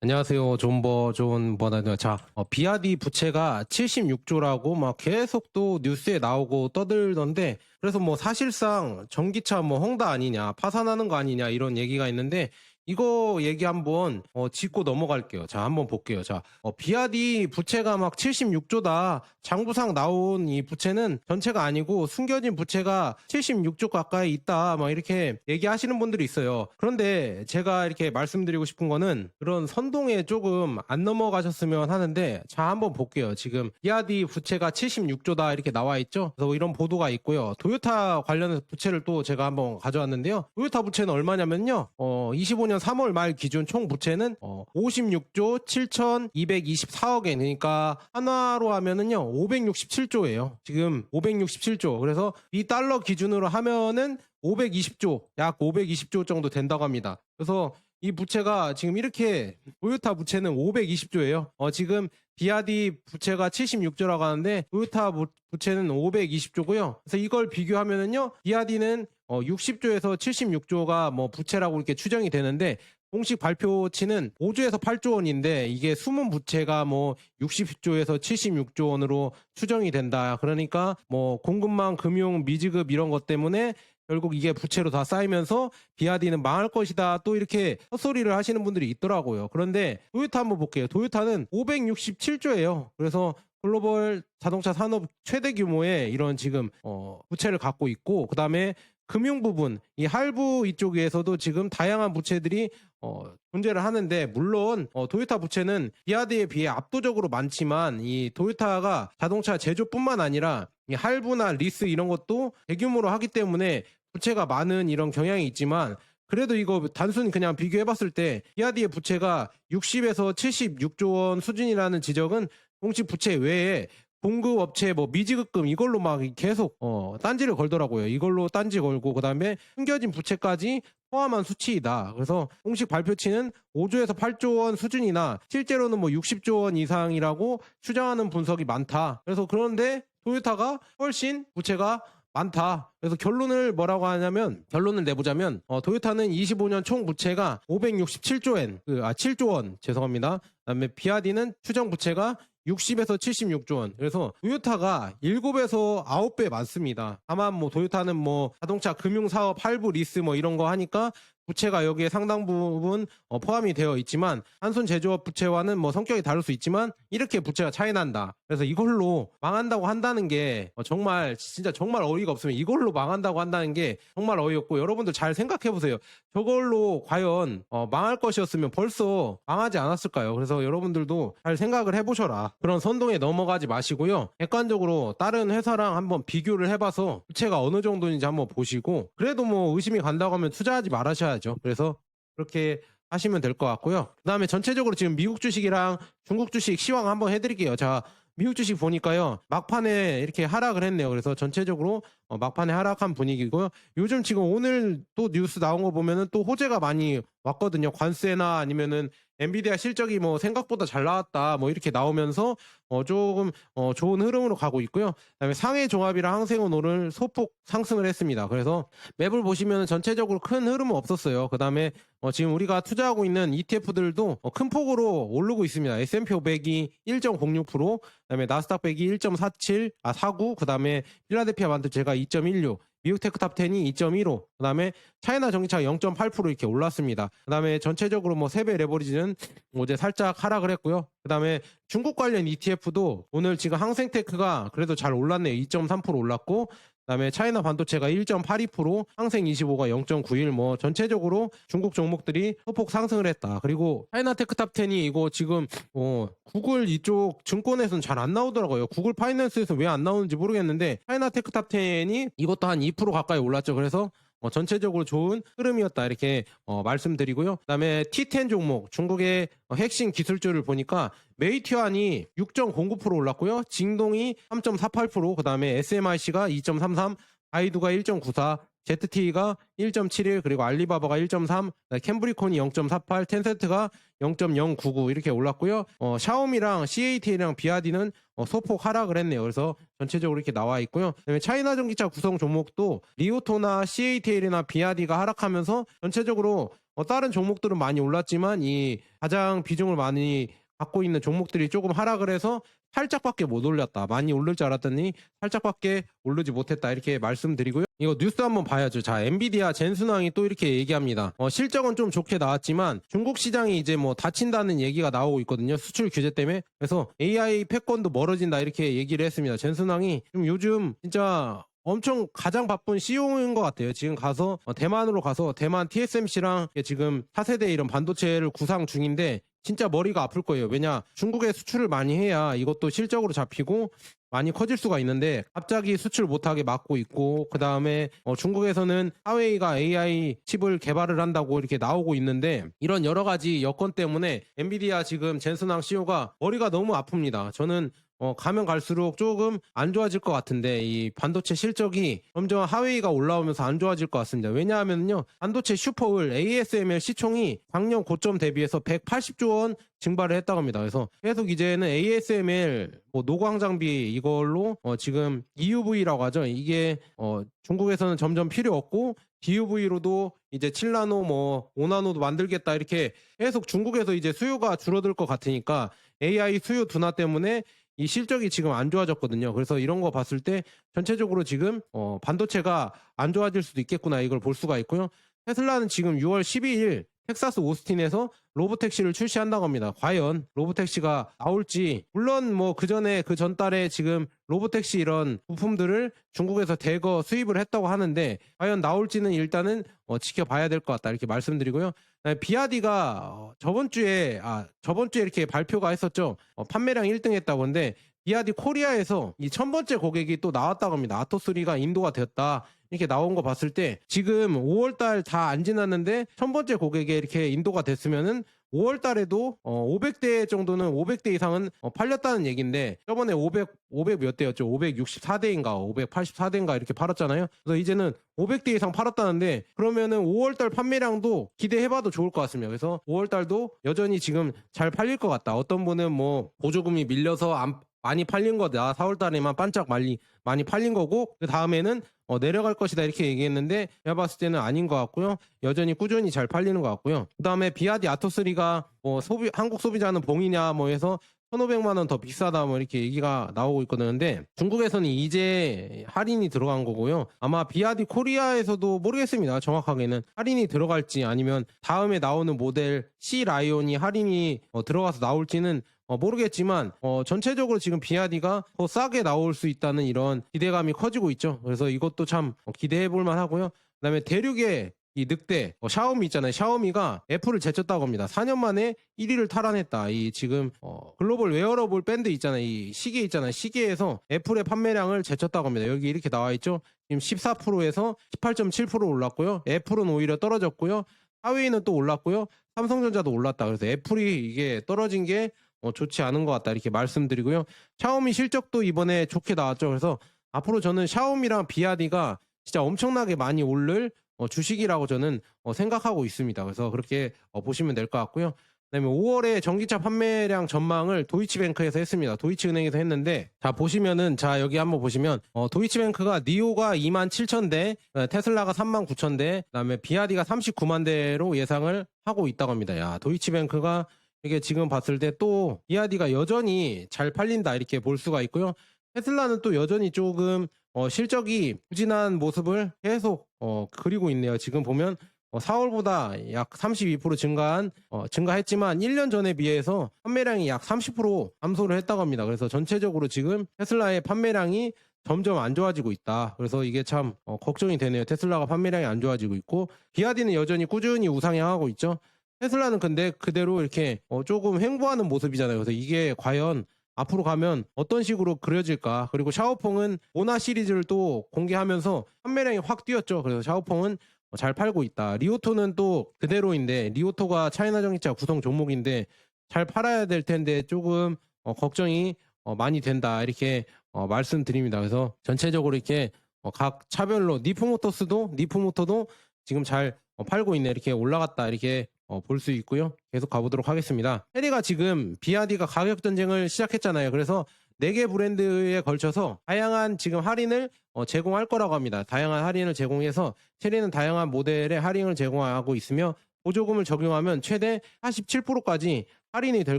안녕하세요. 존버 존 버나드. 자, 어, 비아디 부채가 76조라고 막 계속 또 뉴스에 나오고 떠들던데 그래서 뭐 사실상 전기차 뭐 헝다 아니냐, 파산하는 거 아니냐 이런 얘기가 있는데 이거 얘기 한번 어, 짚고 넘어갈게요. 자, 한번 볼게요. 자, 어, 비아디 부채가 막 76조다. 장부상 나온 이 부채는 전체가 아니고 숨겨진 부채가 76조 가까이 있다. 막 이렇게 얘기하시는 분들이 있어요. 그런데 제가 이렇게 말씀드리고 싶은 거는 그런 선동에 조금 안 넘어가셨으면 하는데 자, 한번 볼게요. 지금 비아디 부채가 76조다 이렇게 나와 있죠. 그래서 이런 보도가 있고요. 도요타 관련해서 부채를 또 제가 한번 가져왔는데요. 도요타 부채는 얼마냐면요. 어, 25년 3월 말 기준 총 부채는 어, 56조 7,224억 엔. 그러니까 한화로 하면은요. 567조예요. 지금 567조. 그래서 이 달러 기준으로 하면은 520조, 약 520조 정도 된다고 합니다. 그래서 이 부채가 지금 이렇게 도요타 부채는 520조예요. 어, 지금 비아디 부채가 76조라고 하는데 도요타 부- 부채는 520조고요. 그래서 이걸 비교하면은요. 비아디는 어, 60조에서 76조가 뭐 부채라고 이렇게 추정이 되는데 공식 발표치는 5조에서 8조 원인데 이게 숨은 부채가 뭐 60조에서 76조 원으로 추정이 된다. 그러니까 뭐 공급망 금융 미지급 이런 것 때문에 결국 이게 부채로 다 쌓이면서 비아디는 망할 것이다. 또 이렇게 헛소리를 하시는 분들이 있더라고요. 그런데 도요타 한번 볼게요. 도요타는 567조예요. 그래서 글로벌 자동차 산업 최대 규모의 이런 지금 어, 부채를 갖고 있고 그다음에 금융 부분 이 할부 이쪽에서도 지금 다양한 부채들이 어, 존재를 하는데 물론 어, 도요타 부채는 비아드에 비해 압도적으로 많지만 이 도요타가 자동차 제조뿐만 아니라 이 할부나 리스 이런 것도 대규모로 하기 때문에 부채가 많은 이런 경향이 있지만 그래도 이거 단순히 그냥 비교해봤을 때 비아디의 부채가 60에서 76조 원 수준이라는 지적은 공식 부채 외에 공급 업체 뭐 미지급금 이걸로 막 계속 어 딴지를 걸더라고요. 이걸로 딴지 걸고 그다음에 숨겨진 부채까지 포함한 수치이다. 그래서 공식 발표치는 5조에서 8조 원 수준이나 실제로는 뭐 60조 원 이상이라고 추정하는 분석이 많다. 그래서 그런데 토요타가 훨씬 부채가 많다. 그래서 결론을 뭐라고 하냐면 결론을 내보자면 어, 도요타는 25년 총 부채가 567조엔, 그, 아 7조 원 죄송합니다. 그다음에 비아디는 추정 부채가 60에서 76조 원. 그래서 도요타가 7에서 9배 많습니다. 다만 뭐 도요타는 뭐 자동차 금융 사업 할부 리스 뭐 이런 거 하니까 부채가 여기에 상당 부분 어, 포함이 되어 있지만 한손 제조업 부채와는 뭐 성격이 다를 수 있지만 이렇게 부채가 차이 난다. 그래서 이걸로 망한다고 한다는 게 어, 정말 진짜 정말 어이가 없으면 이걸로 망한다고 한다는 게 정말 어이없고 여러분들 잘 생각해 보세요. 저걸로 과연 어, 망할 것이었으면 벌써 망하지 않았을까요? 그래서 여러분들도 잘 생각을 해 보셔라. 그런 선동에 넘어가지 마시고요. 객관적으로 다른 회사랑 한번 비교를 해봐서 부채가 어느 정도인지 한번 보시고 그래도 뭐 의심이 간다고 하면 투자하지 말아셔야 죠. 그래서 그렇게 하시면 될 것 같고요. 그 다음에 전체적으로 지금 미국 주식이랑 중국 주식 시황 한번 해드릴게요. 자, 미국 주식 보니까요. 막판에 이렇게 하락을 했네요. 그래서 전체적으로 어, 막판에 하락한 분위기고요. 요즘 지금 오늘 또 뉴스 나온 거 보면은 또 호재가 많이 왔거든요. 관세나 아니면은 엔비디아 실적이 뭐 생각보다 잘 나왔다 뭐 이렇게 나오면서 어 조금 어 좋은 흐름으로 가고 있고요. 그다음에 상해 종합이랑 항생은 오늘 소폭 상승을 했습니다. 그래서 맵을 보시면 전체적으로 큰 흐름은 없었어요. 그다음에 어 지금 우리가 투자하고 있는 ETF들도 어, 큰 폭으로 오르고 있습니다. S&P 500이 1.06%, 그다음에 나스닥 100이 1.47, 아 49, 그다음에 필라델피아 반도 제가 2.16, 미국 테크 탑 10이 2.15, 그 다음에 차이나 전기차가 0.8% 이렇게 올랐습니다. 그 다음에 전체적으로 뭐 세배 레버리지는 어제 살짝 하락을 했고요. 그 다음에 중국 관련 ETF도 오늘 지금 항생테크가 그래도 잘 올랐네요. 2.3% 올랐고 그다음에 차이나 반도체가 1.82%, 항생 25가 0.91, 뭐 전체적으로 중국 종목들이 소폭 상승을 했다. 그리고 차이나 테크탑 10이 이거 지금 어 구글 이쪽 증권에서는 잘 안 나오더라고요. 구글 파이낸스에서 왜 안 나오는지 모르겠는데 차이나 테크탑 10이 이것도 한 2% 가까이 올랐죠. 그래서 어, 전체적으로 좋은 흐름이었다 이렇게 어, 말씀드리고요. 그다음에 T10 종목 중국의 어, 핵심 기술주를 보니까 메이티안이 6.09% 올랐고요. 징동이 3.48%, 그다음에 SMIC가 2.33, 바이두가 1.94, ZTE가 1.71 그리고 알리바바가 1.3, 캠브리콘이 0.48, 텐센트가 0.099 이렇게 올랐고요. 어, 샤오미랑 CATL이랑 비아디는 어, 소폭 하락을 했네요. 그래서 전체적으로 이렇게 나와 있고요. 그다음에 차이나 전기차 구성 종목도 리오토나 CATL이나 비아디가 하락하면서 전체적으로 어, 다른 종목들은 많이 올랐지만 이 가장 비중을 많이 갖고 있는 종목들이 조금 하락을 해서 살짝밖에 못 올렸다. 많이 오를 줄 알았더니 살짝밖에 오르지 못했다. 이렇게 말씀드리고요. 이거 뉴스 한번 봐야죠. 자, 엔비디아 젠순왕이 또 이렇게 얘기합니다. 어, 실적은 좀 좋게 나왔지만 중국 시장이 이제 뭐 닫힌다는 얘기가 나오고 있거든요. 수출 규제 때문에. 그래서 AI 패권도 멀어진다. 이렇게 얘기를 했습니다. 젠순왕이 좀 요즘 진짜 엄청 가장 바쁜 CEO인 것 같아요. 지금 가서 어, 대만으로 가서 대만 TSMC랑 지금 4세대 이런 반도체를 구상 중인데 진짜 머리가 아플 거예요. 왜냐 중국에 수출을 많이 해야 이것도 실적으로 잡히고 많이 커질 수가 있는데 갑자기 수출 못하게 막고 있고 그 다음에 중국에서는 하웨이가 AI 칩을 개발을 한다고 이렇게 나오고 있는데 이런 여러 가지 여건 때문에 엔비디아 지금 젠슨왕 CEO가 머리가 너무 아픕니다. 저는 어, 가면 갈수록 조금 안 좋아질 것 같은데 이 반도체 실적이 점점 하웨이가 올라오면서 안 좋아질 것 같습니다. 왜냐하면요 반도체 슈퍼을 ASML 시총이 작년 고점 대비해서 180조 원 증발을 했다고 합니다. 그래서 계속 이제는 ASML 뭐 노광 장비 이걸로 어, 지금 EUV라고 하죠. 이게 어, 중국에서는 점점 필요 없고 DUV로도 이제 7나노 뭐 5나노도 만들겠다 이렇게 계속 중국에서 이제 수요가 줄어들 것 같으니까 AI 수요 둔화 때문에 이 실적이 지금 안 좋아졌거든요. 그래서 이런 거 봤을 때 전체적으로 지금 어, 반도체가 안 좋아질 수도 있겠구나 이걸 볼 수가 있고요. 테슬라는 지금 6월 12일 텍사스 오스틴에서 로보택시를 출시한다고 합니다. 과연 로보택시가 나올지 물론 뭐 그 전에 그 전달에 지금 로보택시 이런 부품들을 중국에서 대거 수입을 했다고 하는데 과연 나올지는 일단은 어, 지켜봐야 될 것 같다 이렇게 말씀드리고요. 비아디가 어, 저번 주에 아 저번 주에 이렇게 발표가 했었죠. 어, 판매량 1등 했다고 하는데 비아디 코리아에서 이 천 번째 고객이 또 나왔다고 합니다. 아토3가 인도가 되었다. 이렇게 나온 거 봤을 때 지금 5월달 다 안 지났는데 천 번째 고객에 이렇게 인도가 됐으면은 5월 달에도 어 500대 정도는 500대 이상은 어 팔렸다는 얘기인데 저번에 500 500 몇 대였죠? 564대인가 584대인가 이렇게 팔았잖아요. 그래서 이제는 500대 이상 팔았다는데 그러면은 5월 달 판매량도 기대해 봐도 좋을 것 같습니다. 그래서 5월 달도 여전히 지금 잘 팔릴 것 같다. 어떤 분은 뭐 보조금이 밀려서 안 많이 팔린 거다. 4월 달에만 반짝 많이 많이 팔린 거고 그 다음에는 어, 내려갈 것이다 이렇게 얘기했는데 제가 봤을 때는 아닌 것 같고요. 여전히 꾸준히 잘 팔리는 것 같고요. 그 다음에 비아디 아토3가 뭐 소비 한국 소비자는 봉이냐 뭐 해서 1,500만 원 더 비싸다 뭐 이렇게 얘기가 나오고 있거든요. 중국에서는 이제 할인이 들어간 거고요. 아마 비아디 코리아에서도 모르겠습니다. 정확하게는 할인이 들어갈지 아니면 다음에 나오는 모델 C 라이온이 할인이 어, 들어가서 나올지는 어, 모르겠지만 어, 전체적으로 지금 비아디가 더 싸게 나올 수 있다는 이런 기대감이 커지고 있죠. 그래서 이것도 참 어, 기대해 볼 만하고요. 그다음에 대륙의 이 늑대 어, 샤오미 있잖아요. 샤오미가 애플을 제쳤다고 합니다. 4년 만에 1위를 탈환했다. 이 지금 어, 글로벌 웨어러블 밴드 있잖아요. 이 시계 있잖아요. 시계에서 애플의 판매량을 제쳤다고 합니다. 여기 이렇게 나와 있죠. 지금 14%에서 18.7% 올랐고요. 애플은 오히려 떨어졌고요. 하웨이는 또 올랐고요. 삼성전자도 올랐다. 그래서 애플이 이게 떨어진 게 어, 좋지 않은 것 같다 이렇게 말씀드리고요. 샤오미 실적도 이번에 좋게 나왔죠. 그래서 앞으로 저는 샤오미랑 비아디가 진짜 엄청나게 많이 오를 어, 주식이라고 저는 어, 생각하고 있습니다. 그래서 그렇게 어, 보시면 될 것 같고요. 그다음에 5월에 전기차 판매량 전망을 도이치뱅크에서 했습니다. 도이치은행에서 했는데 자 보시면은 자 여기 한번 보시면 어, 도이치뱅크가 니오가 2만 7천 대, 어, 테슬라가 3만 9천 대, 그다음에 비아디가 39만 대로 예상을 하고 있다고 합니다. 야 도이치뱅크가 이게 지금 봤을 때또 비아디가 여전히 잘 팔린다 이렇게 볼 수가 있고요. 테슬라는 또 여전히 조금 어, 실적이 부진한 모습을 계속 어, 그리고 있네요. 지금 보면 어, 4월보다 약 32% 증가한 어, 증가했지만 1년 전에 비해서 판매량이 약 30% 감소를 했다고 합니다. 그래서 전체적으로 지금 테슬라의 판매량이 점점 안 좋아지고 있다. 그래서 이게 참 어, 걱정이 되네요. 테슬라가 판매량이 안 좋아지고 있고 비아디는 여전히 꾸준히 우상향하고 있죠. 테슬라는 근데 그대로 이렇게 어, 조금 횡보하는 모습이잖아요. 그래서 이게 과연 앞으로 가면 어떤 식으로 그려질까? 그리고 샤오퐁은 모나 시리즈를 또 공개하면서 판매량이 확 뛰었죠. 그래서 샤오퐁은 잘 팔고 있다. 리오토는 또 그대로인데 리오토가 차이나 전기차 구성 종목인데 잘 팔아야 될 텐데 조금 어, 걱정이 어, 많이 된다. 이렇게 어, 말씀드립니다. 그래서 전체적으로 이렇게 어, 각 차별로 니프모터스도 니프모터도 지금 잘 어, 팔고 있네. 이렇게 올라갔다. 이렇게 어, 볼 수 있고요. 계속 가보도록 하겠습니다. 해리가 지금 비아디가 가격 전쟁을 시작했잖아요. 그래서 4개 브랜드에 걸쳐서 다양한 지금 할인을 어, 제공할 거라고 합니다. 다양한 할인을 제공해서 체리는 다양한 모델의 할인을 제공하고 있으며 보조금을 적용하면 최대 47%까지 할인이 될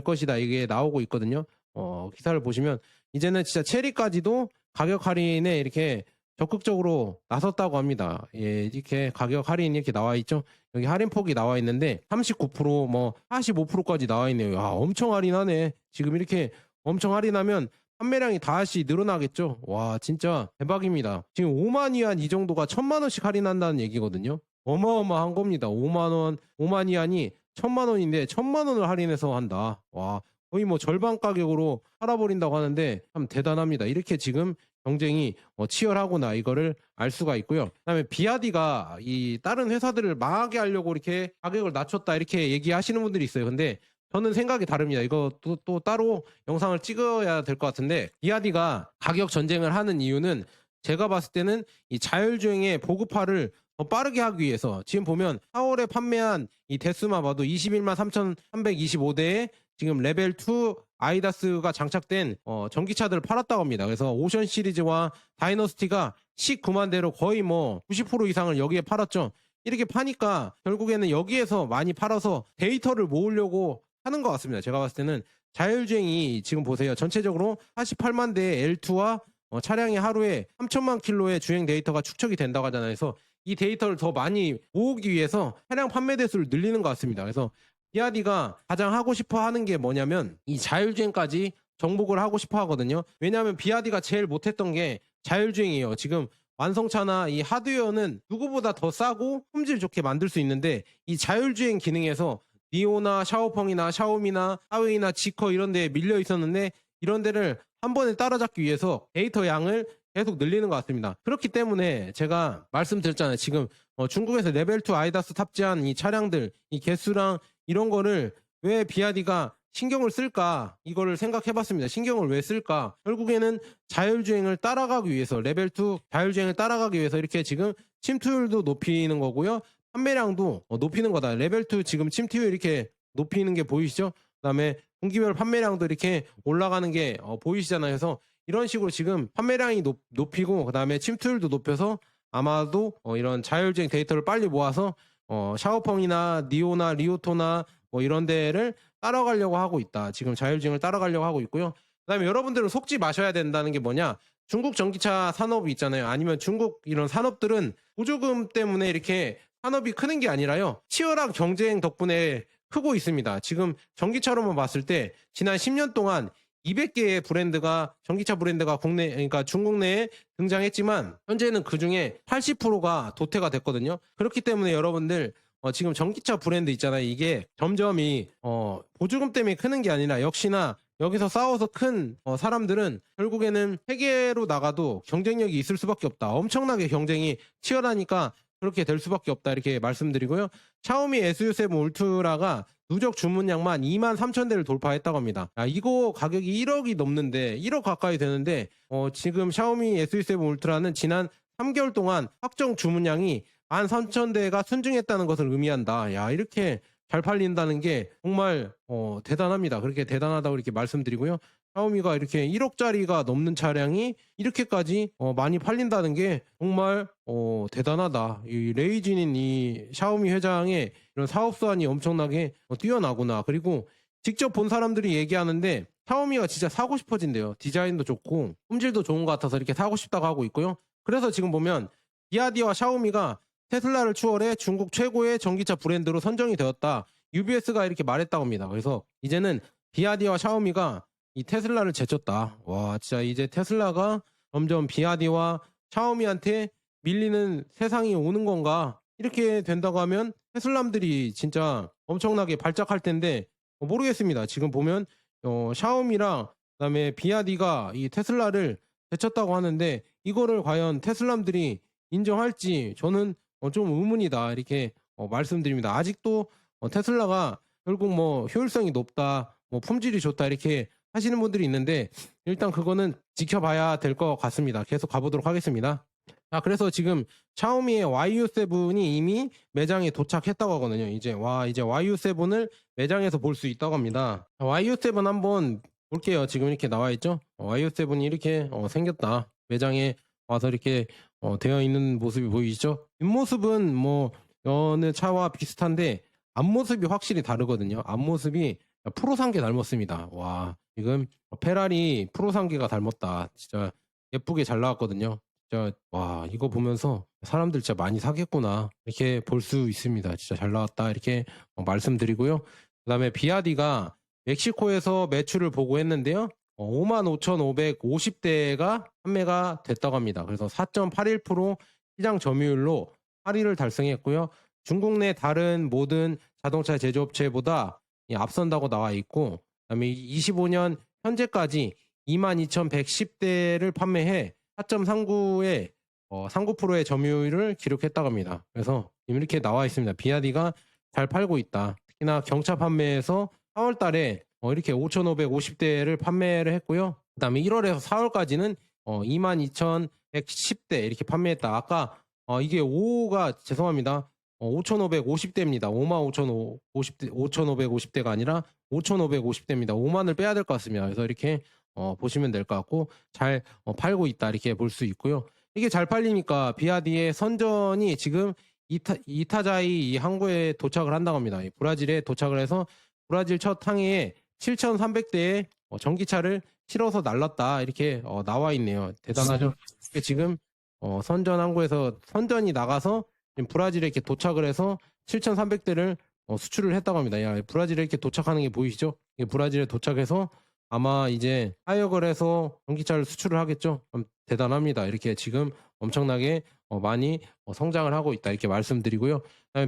것이다. 이게 나오고 있거든요. 어, 기사를 보시면 이제는 진짜 체리까지도 가격 할인에 이렇게 적극적으로 나섰다고 합니다. 예, 이렇게 가격 할인이 이렇게 나와 있죠. 여기 할인폭이 나와 있는데 39%, 뭐 45%까지 나와 있네요. 아, 엄청 할인하네. 지금 이렇게 엄청 할인하면 판매량이 다시 늘어나겠죠. 와, 진짜 대박입니다. 지금 5만 위안 이 정도가 1천만 원씩 할인한다는 얘기거든요. 어마어마한 겁니다. 5만 원, 5만 위안이 1천만 원인데 1천만 원을 할인해서 한다. 와, 거의 뭐 절반 가격으로 팔아버린다고 하는데 참 대단합니다. 이렇게 지금 경쟁이 어, 치열하구나 이거를 알 수가 있고요. 그다음에 비아디가 이 다른 회사들을 망하게 하려고 이렇게 가격을 낮췄다 이렇게 얘기하시는 분들이 있어요. 근데 저는 생각이 다릅니다. 또, 또 따로 영상을 찍어야 될 것 같은데 비아디가 가격 전쟁을 하는 이유는 제가 봤을 때는 이 자율주행의 보급화를 더 빠르게 하기 위해서 지금 보면 4월에 판매한 이 대수만 봐도 21만 3,325대에 지금 레벨 2 아이다스가 장착된 어, 전기차들을 팔았다고 합니다. 그래서 오션 시리즈와 다이너스티가 19만 대로 거의 뭐 90% 이상을 여기에 팔았죠. 이렇게 파니까 결국에는 여기에서 많이 팔아서 데이터를 모으려고 하는 것 같습니다. 제가 봤을 때는 자율주행이 지금 보세요. 전체적으로 48만 대의 L2와 어, 차량이 하루에 3천만 킬로의 주행 데이터가 축적이 된다고 하잖아요. 그래서 이 데이터를 더 많이 모으기 위해서 차량 판매 대수를 늘리는 것 같습니다. 그래서 비아디가 가장 하고 싶어 하는 게 뭐냐면 이 자율주행까지 정복을 하고 싶어 하거든요. 왜냐하면 비아디가 제일 못했던 게 자율주행이에요. 지금 완성차나 이 하드웨어는 누구보다 더 싸고 품질 좋게 만들 수 있는데 이 자율주행 기능에서 니오나 샤오펑이나 샤오미나 하웨이나 지커 이런 데에 밀려 있었는데 이런 데를 한 번에 따라잡기 위해서 데이터 양을 계속 늘리는 것 같습니다. 그렇기 때문에 제가 말씀드렸잖아요. 지금 어, 중국에서 레벨 2 아이다스 탑재한 이 차량들 이 개수랑 이런 거를 왜 비아디가 신경을 쓸까 이거를 생각해 봤습니다. 신경을 왜 쓸까? 결국에는 자율주행을 따라가기 위해서 레벨 2 자율주행을 따라가기 위해서 이렇게 지금 침투율도 높이는 거고요. 판매량도 어, 높이는 거다. 레벨 2 지금 침투율 이렇게 높이는 게 보이시죠? 그다음에 분기별 판매량도 이렇게 올라가는 게 어, 보이시잖아요. 그래서 이런 식으로 지금 판매량이 높, 높이고 그다음에 침투율도 높여서 아마도 어, 이런 자율주행 데이터를 빨리 모아서 어, 샤오펑이나 니오나 리오토나 뭐 이런 데를 따라가려고 하고 있다. 지금 자율주행을 따라가려고 하고 있고요. 그다음에 여러분들은 속지 마셔야 된다는 게 뭐냐? 중국 전기차 산업이 있잖아요. 아니면 중국 이런 산업들은 보조금 때문에 이렇게 산업이 크는 게 아니라요. 치열한 경쟁 덕분에 크고 있습니다. 지금 전기차로만 봤을 때 지난 10년 동안 200개의 브랜드가 전기차 브랜드가 국내 그러니까 중국 내에 등장했지만 현재는 그 중에 80%가 도태가 됐거든요. 그렇기 때문에 여러분들 어, 지금 전기차 브랜드 있잖아요. 이게 점점이 어, 보조금 때문에 크는 게 아니라 역시나 여기서 싸워서 큰 어, 사람들은 결국에는 세계로 나가도 경쟁력이 있을 수밖에 없다. 엄청나게 경쟁이 치열하니까 그렇게 될 수밖에 없다. 이렇게 말씀드리고요. 샤오미 SU7 울트라가 누적 주문량만 2만 3천 대를 돌파했다고 합니다. 아, 이거 가격이 1억이 넘는데 1억 가까이 되는데 어, 지금 샤오미 SU7 울트라는 지난 3개월 동안 확정 주문량이 1만 3천 대가 순증했다는 것을 의미한다. 야 이렇게 잘 팔린다는 게 정말 어, 대단합니다. 그렇게 대단하다고 이렇게 말씀드리고요. 샤오미가 이렇게 1억짜리가 넘는 차량이 이렇게까지 어, 많이 팔린다는 게 정말 어, 대단하다. 이 레이진인 이 샤오미 회장의 이런 사업 수완이 엄청나게 어, 뛰어나구나. 그리고 직접 본 사람들이 얘기하는데 샤오미가 진짜 사고 싶어진대요. 디자인도 좋고 품질도 좋은 것 같아서 이렇게 사고 싶다고 하고 있고요. 그래서 지금 보면 비아디와 샤오미가 테슬라를 추월해 중국 최고의 전기차 브랜드로 선정이 되었다. UBS가 이렇게 말했다고 합니다. 그래서 이제는 비아디와 샤오미가 이 테슬라를 제쳤다. 와, 진짜 이제 테슬라가 점점 비아디와 샤오미한테 밀리는 세상이 오는 건가? 이렇게 된다고 하면 테슬람들이 진짜 엄청나게 발작할 텐데 어, 모르겠습니다. 지금 보면 어, 샤오미랑 그다음에 비아디가 이 테슬라를 제쳤다고 하는데 이거를 과연 테슬람들이 인정할지 저는 어, 좀 의문이다 이렇게 어, 말씀드립니다. 아직도 어, 테슬라가 결국 뭐 효율성이 높다, 뭐 품질이 좋다 이렇게 하시는 분들이 있는데 일단 그거는 지켜봐야 될 것 같습니다. 계속 가보도록 하겠습니다. 자, 그래서 지금 샤오미의 YU7이 이미 매장에 도착했다고 하거든요. 이제 와 이제 YU7을 매장에서 볼 수 있다고 합니다. 자, YU7 한번 볼게요. 지금 이렇게 나와 있죠. 어, YU7이 이렇게 어, 생겼다. 매장에 와서 이렇게 어, 되어 있는 모습이 보이시죠? 뒷모습은 뭐 어느 차와 비슷한데 앞모습이 확실히 다르거든요. 앞모습이 프로 상계 닮았습니다. 와, 지금 페라리 프로 상계가 닮았다. 진짜 예쁘게 잘 나왔거든요. 진짜 와, 이거 보면서 사람들 진짜 많이 사겠구나. 이렇게 볼 수 있습니다. 진짜 잘 나왔다. 이렇게 어, 말씀드리고요. 그다음에 비아디가 멕시코에서 매출을 보고했는데요. 55,550대가 판매가 됐다고 합니다. 그래서 4.81% 시장 점유율로 8위를 달성했고요. 중국 내 다른 모든 자동차 제조업체보다 이 앞선다고 나와 있고, 그다음에 25년 현재까지 22,110대를 판매해 4.39의 어, 39%의 점유율을 기록했다고 합니다. 그래서 이렇게 나와 있습니다. 비아디가 잘 팔고 있다. 특히나 경차 판매에서 4월 달에 어, 이렇게 5,550대를 판매를 했고요. 그 다음에 1월에서 4월까지는 어, 22,110대 이렇게 판매했다. 아까 어, 이게 5가 죄송합니다. 어, 5,550대입니다. 55,550대 5,550대가 아니라 5,550대입니다. 5만을 빼야 될 것 같습니다. 그래서 이렇게 어, 보시면 될 것 같고 잘 어, 팔고 있다 이렇게 볼 수 있고요. 이게 잘 팔리니까 비아디의 선전이 지금 이타, 이타자이 이 항구에 도착을 한다고 합니다. 이 브라질에 도착을 해서 브라질 첫 항해에 7,300대의 어, 전기차를 실어서 날랐다 이렇게 어, 나와 있네요. 대단하죠. 이게 지금 어, 선전 항구에서 선전이 나가서 브라질에 이렇게 도착을 해서 7,300대를 어, 수출을 했다고 합니다. 야, 브라질에 이렇게 도착하는 게 보이시죠? 이게 브라질에 도착해서 아마 이제 하역을 해서 전기차를 수출을 하겠죠. 음, 대단합니다. 이렇게 지금 엄청나게 어, 많이 어, 성장을 하고 있다 이렇게 말씀드리고요.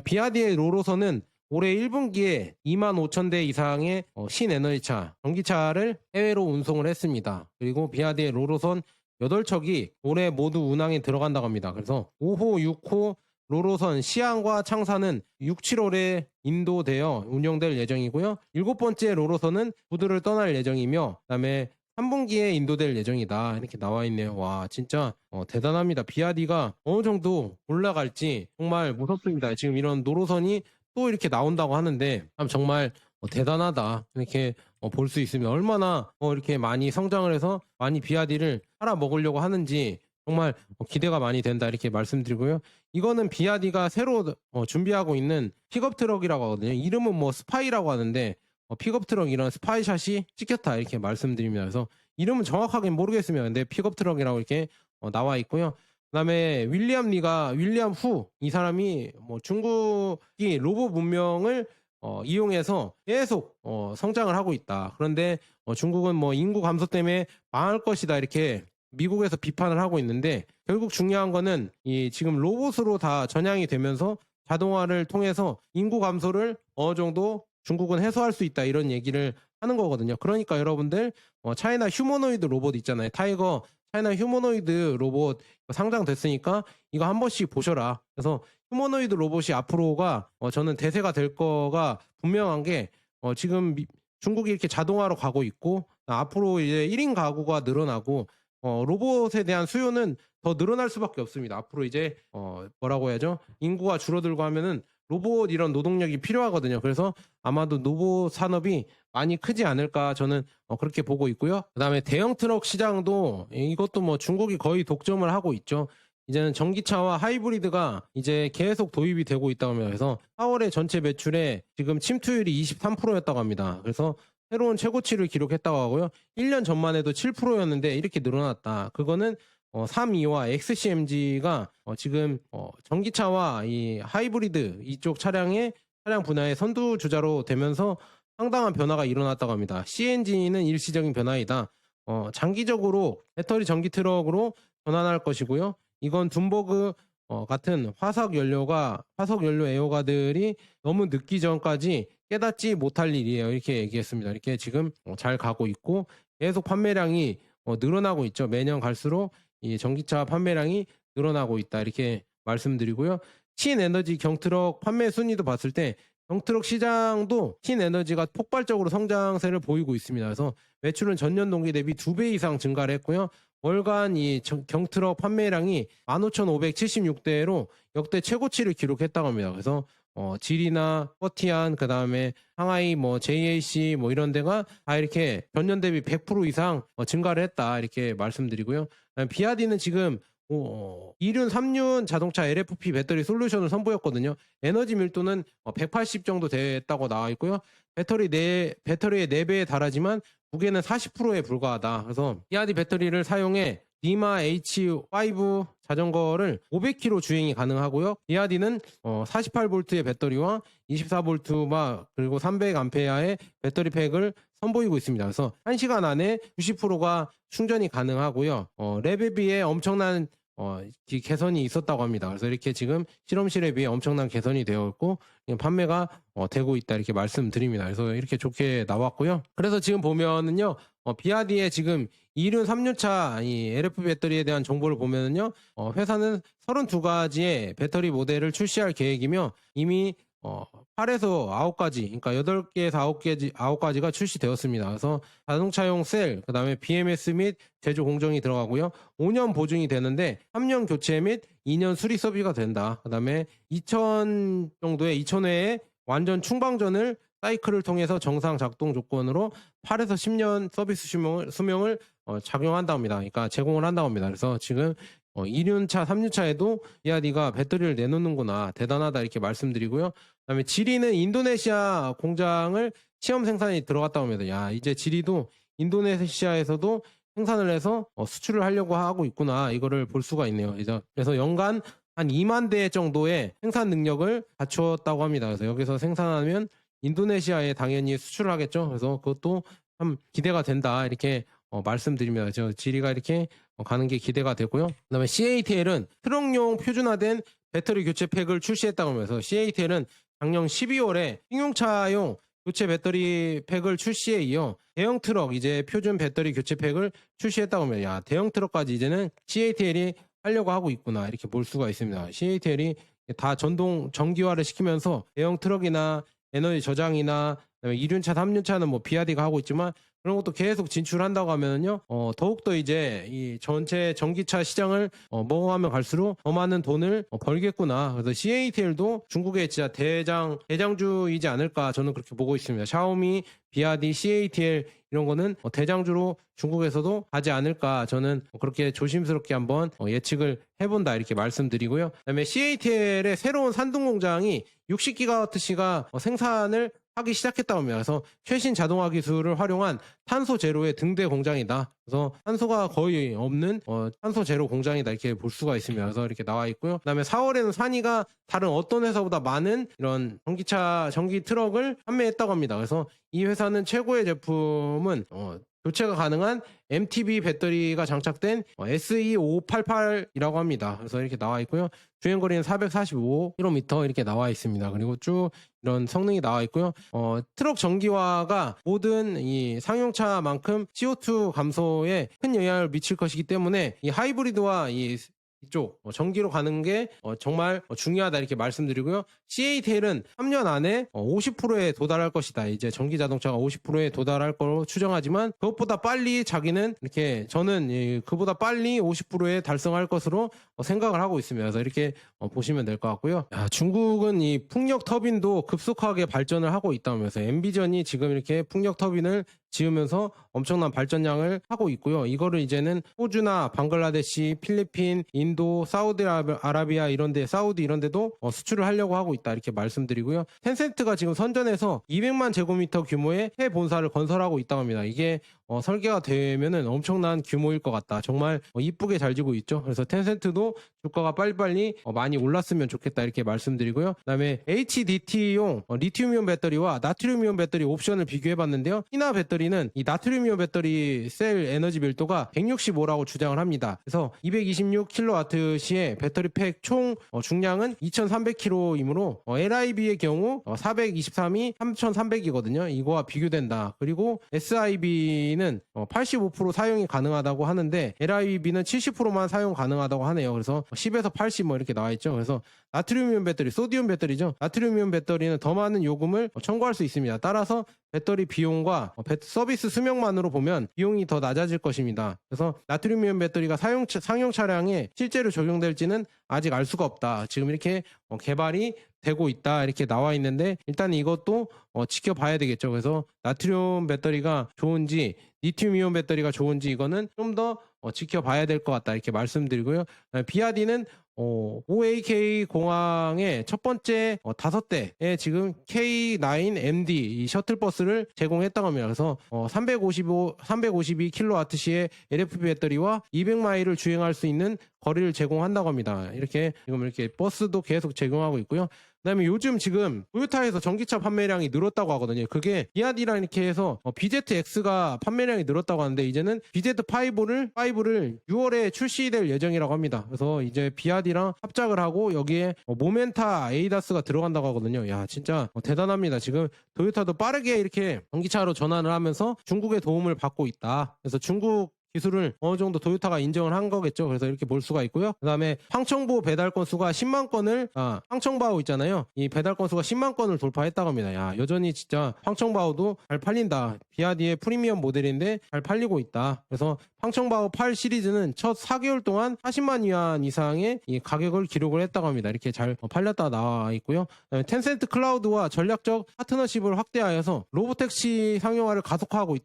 비아디의 로로서는 올해 1분기에 2만 5천 대 이상의 어, 신에너지차, 전기차를 해외로 운송을 했습니다. 그리고 비아디의 로로선 8척이 올해 모두 운항에 들어간다고 합니다. 그래서 5호, 6호 로로선 시안과 창사는 6, 7월에 인도되어 운영될 예정이고요. 일곱 번째 로로선은 부두를 떠날 예정이며 그다음에 3분기에 인도될 예정이다. 이렇게 나와 있네요. 와, 진짜 어, 대단합니다. 비아디가 어느 정도 올라갈지 정말 무섭습니다. 지금 이런 노로선이 또 이렇게 나온다고 하는데 참 정말 어, 대단하다. 이렇게 어, 볼 수 있습니다. 얼마나 어, 이렇게 많이 성장을 해서 많이 비아디를 팔아 먹으려고 하는지 정말 어, 기대가 많이 된다 이렇게 말씀드리고요. 이거는 비아디가 새로 어, 준비하고 있는 픽업 트럭이라고 하거든요. 이름은 뭐 스파이라고 하는데 어, 픽업 트럭 이런 스파이 샷이 찍혔다 이렇게 말씀드립니다. 그래서 이름은 정확하게 모르겠으면 근데 픽업 트럭이라고 이렇게 어, 나와 있고요. 그다음에 윌리엄 리가 윌리엄 후 이 사람이 뭐 중국이 로봇 문명을 어, 이용해서 계속 어, 성장을 하고 있다. 그런데 어, 중국은 뭐 인구 감소 때문에 망할 것이다 이렇게 미국에서 비판을 하고 있는데 결국 중요한 거는 이 지금 로봇으로 다 전향이 되면서 자동화를 통해서 인구 감소를 어느 정도 중국은 해소할 수 있다 이런 얘기를 하는 거거든요. 그러니까 여러분들 어, 차이나 휴머노이드 로봇 있잖아요. 타이거 차이나 휴머노이드 로봇 상장됐으니까 이거 한 번씩 보셔라. 그래서 휴머노이드 로봇이 앞으로가 어, 저는 대세가 될 거가 분명한 게 어, 지금 미- 중국이 이렇게 자동화로 가고 있고 앞으로 이제 1인 가구가 늘어나고 어, 로봇에 대한 수요는 더 늘어날 수밖에 없습니다. 앞으로 이제 어, 뭐라고 해야죠? 인구가 줄어들고 하면은 로봇 이런 노동력이 필요하거든요. 그래서 아마도 로봇 산업이 많이 크지 않을까 저는 어, 그렇게 보고 있고요. 그다음에 대형 트럭 시장도 이것도 뭐 중국이 거의 독점을 하고 있죠. 이제는 전기차와 하이브리드가 이제 계속 도입이 되고 있다고. 그래서 4월에 전체 매출에 지금 침투율이 23%였다고 합니다. 그래서 새로운 최고치를 기록했다고 하고요. 1년 전만 해도 7%였는데 이렇게 늘어났다. 그거는 어, 3.2와 XCMG가 어, 지금 어, 전기차와 이 하이브리드 이쪽 차량의 차량 분야의 선두 주자로 되면서 상당한 변화가 일어났다고 합니다. CNG는 일시적인 변화이다. 어, 장기적으로 배터리 전기 트럭으로 전환할 것이고요. 이건 둠버그 어, 같은 화석 연료가 화석 연료 애호가들이 너무 늦기 전까지 깨닫지 못할 일이에요. 이렇게 얘기했습니다. 이렇게 지금 어, 잘 가고 있고 계속 판매량이 어, 늘어나고 있죠. 매년 갈수록 이 전기차 판매량이 늘어나고 있다. 이렇게 말씀드리고요. 신에너지 경트럭 판매 순위도 봤을 때 경트럭 시장도 신에너지가 폭발적으로 성장세를 보이고 있습니다. 그래서 매출은 전년 동기 대비 두 배 이상 증가를 했고요. 월간 이 정- 경트럭 판매량이 15,576대로 역대 최고치를 기록했다고 합니다. 그래서 어, 질이나 퍼티안 그다음에 상하이 뭐 JAC 뭐 이런 데가 다 이렇게 전년 대비 100% 이상 어, 증가를 했다 이렇게 말씀드리고요. 비아디는 지금 어, 2륜, 3륜 자동차 LFP 배터리 솔루션을 선보였거든요. 에너지 밀도는 180 정도 됐다고 나와 있고요. 배터리 네 배터리의 4배에 달하지만 무게는 40%에 불과하다. 그래서 비아디 배터리를 사용해 니마 H5 자전거를 500km 주행이 가능하고요. 비아디는 48V의 배터리와 24V 그리고 300A의 배터리 팩을 선보이고 있습니다. 그래서 1시간 안에 90%가 충전이 가능하고요. 어, 랩에 비해 엄청난 어, 기- 개선이 있었다고 합니다. 그래서 이렇게 지금 실험실에 비해 엄청난 개선이 되어 있고 판매가 어, 되고 있다 이렇게 말씀드립니다. 그래서 이렇게 좋게 나왔고요. 그래서 지금 보면은요, 어, 비아디의 지금 2륜, 3륜차 이 LF 배터리에 대한 정보를 보면은요, 어, 회사는 32가지의 배터리 모델을 출시할 계획이며 이미 어, 8에서 9가지, 그러니까 8개에서 9개, 9가지가 출시되었습니다. 그래서 자동차용 셀, 그 다음에 BMS 및 제조 공정이 들어가고요. 5년 보증이 되는데 3년 교체 및 2년 수리 서비가 된다. 그 다음에 2천 정도의 2천 회의 완전 충방전을 사이클을 통해서 정상 작동 조건으로 8에서 10년 서비스 수명을, 수명을 어, 작용한다고 합니다. 그러니까 제공을 한다고 합니다. 그래서 지금 어, 2륜차, 3륜차에도 비아디가 배터리를 내놓는구나. 대단하다. 이렇게 말씀드리고요. 그다음에 지리는 인도네시아 공장을 시험 생산이 들어갔다고 합니다. 야, 이제 지리도 인도네시아에서도 생산을 해서 어, 수출을 하려고 하고 있구나. 이거를 볼 수가 있네요. 그래서 연간 한 2만 대 정도의 생산 능력을 갖추었다고 합니다. 그래서 여기서 생산하면 인도네시아에 당연히 수출을 하겠죠. 그래서 그것도 참 기대가 된다. 이렇게 어, 말씀드립니다. 저 지리가 이렇게 어, 가는 게 기대가 되고요. 그다음에 CATL은 트럭용 표준화된 배터리 교체 팩을 출시했다고 하면서 CATL은 작년 12월에 승용차용 교체 배터리 팩을 출시에 이어 대형 트럭 이제 표준 배터리 교체 팩을 출시했다고 하면 야 대형 트럭까지 이제는 CATL이 하려고 하고 있구나 이렇게 볼 수가 있습니다. CATL이 다 전동 전기화를 시키면서 대형 트럭이나 에너지 저장이나 그다음에 2륜차, 3륜차는 뭐 비아디가 하고 있지만 그런 것도 계속 진출한다고 하면요, 어, 더욱더 이제 이 전체 전기차 시장을 어, 먹어가면 갈수록 더 많은 돈을 어, 벌겠구나. 그래서 CATL도 중국의 진짜 대장, 대장주이지 않을까 저는 그렇게 보고 있습니다. 샤오미, 비아디, CATL 이런 거는 어, 대장주로 중국에서도 가지 않을까 저는 그렇게 조심스럽게 한번 어, 예측을 해본다 이렇게 말씀드리고요. 그다음에 CATL의 새로운 산둥 공장이 60기가와트시가 어, 생산을 하기 시작했다고 합니다. 그래서 최신 자동화 기술을 활용한 탄소 제로의 등대 공장이다. 그래서 탄소가 거의 없는 어, 탄소 제로 공장이다 이렇게 볼 수가 있습니다. 그래서 이렇게 나와 있고요. 그다음에 4월에는 산이가 다른 어떤 회사보다 많은 이런 전기차 전기 트럭을 판매했다고 합니다. 그래서 이 회사는 최고의 제품은 어, 교체가 가능한 MTB 배터리가 장착된 어, SE588이라고 합니다. 그래서 이렇게 나와 있고요. 주행거리는 445km 이렇게 나와 있습니다. 그리고 쭉 이런 성능이 나와 있고요. 어, 트럭 전기화가 모든 이 상용차만큼 CO2 감소에 큰 영향을 미칠 것이기 때문에 이 하이브리드와 이 이쪽 어, 전기로 가는 게 어, 정말 어, 중요하다 이렇게 말씀드리고요. CATL은 3년 안에 어, 50%에 도달할 것이다. 이제 전기 자동차가 50%에 도달할 거로 추정하지만 그것보다 빨리 자기는 이렇게 저는 예, 그보다 빨리 50%에 달성할 것으로 어, 생각을 하고. 그래서 이렇게 어, 보시면 될 것 같고요. 야, 중국은 이 풍력 터빈도 급속하게 발전을 하고 있다면서 엠비전이 지금 이렇게 풍력 터빈을 지으면서 엄청난 발전량을 하고 있고요. 이거를 이제는 호주나 방글라데시, 필리핀, 인도, 사우디아라비아 이런 데, 사우디 이런 데도 어, 수출을 하려고 하고 있다. 이렇게 말씀드리고요. 텐센트가 지금 선전해서 200만 제곱미터 규모의 해 본사를 건설하고 있다고 합니다. 이게 어, 설계가 되면은 엄청난 규모일 것 같다. 정말 어, 이쁘게 잘 지고 있죠. 그래서 텐센트도 주가가 빨리빨리 어, 많이 올랐으면 좋겠다. 이렇게 말씀드리고요. 그다음에 HDT용 어, 리튬이온 배터리와 나트륨이온 배터리 옵션을 비교해 봤는데요. 희나 배터리는 이 나트륨이온 배터리 셀 에너지 밀도가 165라고 주장을 합니다. 그래서 226kWh의 배터리 팩총 어, 중량은 2,300kg이므로 LIB의 경우 423이 3,300이거든요. 이거와 비교된다. 그리고 SIB는 85% 사용이 가능하다고 하는데 LIB는 70%만 사용 가능하다고 하네요. 그래서 10에서 80 뭐 이렇게 나와 있죠. 그래서 나트륨이온 배터리, 소디움 배터리죠. 나트륨이온 배터리는 더 많은 요금을 청구할 수 있습니다. 따라서 배터리 비용과 어, 배- 서비스 수명만으로 보면 비용이 더 낮아질 것입니다. 그래서 나트륨이온 배터리가 사용, 상용 차량에 실제로 적용될지는 아직 알 수가 없다. 지금 이렇게 어, 개발이 되고 있다 이렇게 나와 있는데 일단 이것도 어, 지켜봐야 되겠죠. 그래서 나트륨 배터리가 좋은지 리튬이온 배터리가 좋은지 이거는 좀더 어, 지켜봐야 될 것 같다 이렇게 말씀드리고요. 어, 비아디는 어, OAK 공항의 첫 번째 어, 다섯 대에 지금 K9MD 이 셔틀버스를 제공했다고 합니다. 그래서 어, 355, 352kWh의 LFP 배터리와 200마일을 주행할 수 있는 거리를 제공한다고 합니다. 이렇게 지금 이렇게 버스도 계속 제공하고 있고요. 그다음에 요즘 지금 토요타에서 전기차 판매량이 늘었다고 하거든요. 그게 비아디랑 이렇게 해서 어, BZX가 판매량이 늘었다고 하는데 이제는 BZ5를 5를 6월에 출시될 예정이라고 합니다. 그래서 이제 비아디랑 합작을 하고 여기에 어, 모멘타 에이다스가 들어간다고 하거든요. 야 진짜 어, 대단합니다. 지금 토요타도 빠르게 이렇게 전기차로 전환을 하면서 중국의 도움을 받고 있다. 그래서 중국 기술을 어느 정도 토요타가 인정을 한 거겠죠. 그래서 이렇게 볼 수가 있고요. 그다음에 황청보 배달 건수가 10만 건을 아, 황청바오 있잖아요. 이 배달 건수가 10만 건을 돌파했다고 합니다. 야, 여전히 진짜 황청바오도 잘 팔린다. 비아디의 프리미엄 모델인데 잘 팔리고 있다. 그래서 황청바오 8 시리즈는 첫 4개월 동안 40만 위안 이상의 이 가격을 기록을 했다고 합니다. 이렇게 잘 어, 팔렸다 나와 있고요. 텐센트 클라우드와 전략적 파트너십을 확대하여서 로보택시 상용화를 가속화하고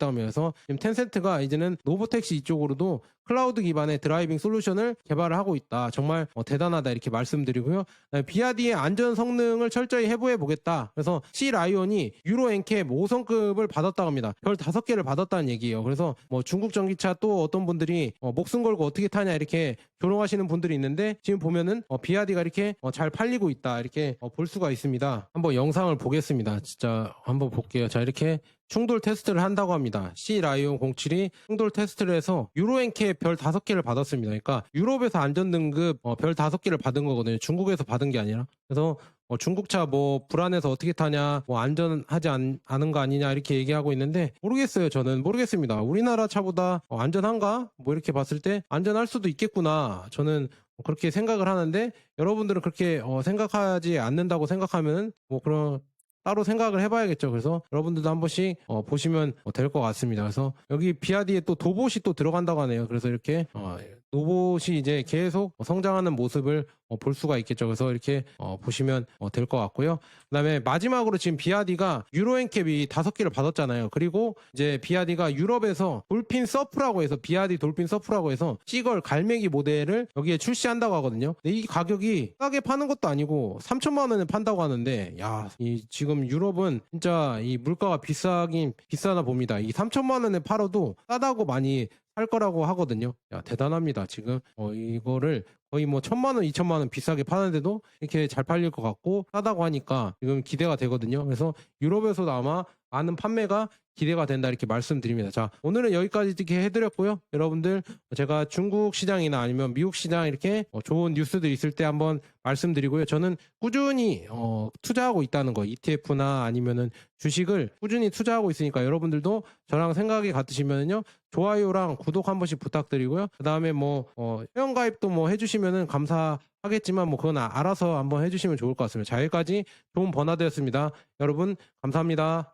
지금 텐센트가 이제는 로보택시 이쪽으로도 클라우드 기반의 드라이빙 솔루션을 개발을 하고 있다. 정말 어, 대단하다 이렇게 말씀드리고요. 그다음에 비아디의 안전 성능을 철저히 해부해 보겠다. 그래서 C 라이온이 유로 엔캡 5성급을 받았다고 합니다. 별 5개를 받았다는 얘기예요. 그래서 뭐 중국 전기차 또 어떤 분들이 어, 목숨 걸고 어떻게 타냐 이렇게 조롱하시는 분들이 있는데 지금 보면은 어, 비아디가 이렇게 어, 잘 팔리고 있다 이렇게 어, 볼 수가 있습니다. 한번 영상을 보겠습니다. 진짜 한번 볼게요. 자 이렇게 충돌 테스트를 한다고 합니다. C 라이온 07이 충돌 테스트를 해서 유로엔캡 별 5개를 받았습니다. 그러니까 유럽에서 안전 등급 어, 별 5개를 받은 거거든요. 중국에서 받은 게 아니라. 그래서 어, 중국차 뭐 불안해서 어떻게 타냐, 뭐 안전하지 않, 않은 거 아니냐 이렇게 얘기하고 있는데 모르겠어요. 저는 모르겠습니다. 우리나라 차보다 어, 안전한가? 뭐 이렇게 봤을 때 안전할 수도 있겠구나. 저는 그렇게 생각을 하는데 여러분들은 그렇게 어, 생각하지 않는다고 생각하면 뭐 그런 따로 생각을 해봐야겠죠. 그래서 여러분들도 한 번씩 어, 보시면 될 것 같습니다. 그래서 여기 비아디에 또 도봇이 또 들어간다고 하네요. 그래서 이렇게 어, 로봇이 이제 계속 성장하는 모습을 어, 볼 수가 있겠죠. 그래서 이렇게 어, 보시면 될 것 같고요. 그다음에 마지막으로 지금 비아디가 유로엔캡이 다섯 개를 받았잖아요. 그리고 이제 비아디가 유럽에서 돌핀 서프라고 해서 비아디 돌핀 서프라고 해서 시걸 갈매기 모델을 여기에 출시한다고 하거든요. 근데 이 가격이 싸게 파는 것도 아니고 3천만 원에 판다고 하는데 야, 이 지금 유럽은 진짜 이 물가가 비싸긴 비싸나 봅니다. 이 3천만 원에 팔아도 싸다고 많이 할 거라고 하거든요. 야, 대단합니다. 지금 어, 이거를 거의 뭐 천만 원, 이천만 원 비싸게 파는데도 이렇게 잘 팔릴 것 같고 싸다고 하니까 지금 기대가 되거든요. 그래서 유럽에서도 아마 많은 판매가 기대가 된다 이렇게 말씀드립니다. 자, 오늘은 여기까지 이렇게 해드렸고요. 여러분들 제가 중국 시장이나 아니면 미국 시장 이렇게 어, 좋은 뉴스들 있을 때 한번 말씀드리고요. 저는 꾸준히 어, 투자하고 있다는 거 ETF나 아니면은 주식을 꾸준히 투자하고 있으니까 여러분들도 저랑 생각이 같으시면요 좋아요랑 구독 한 번씩 부탁드리고요. 그 다음에 뭐 어, 회원 가입도 뭐 해주시면은 감사하겠지만 뭐 그건 아- 알아서 한번 해주시면 좋을 것 같습니다. 자 여기까지 좋은 버나드였습니다. 여러분 감사합니다.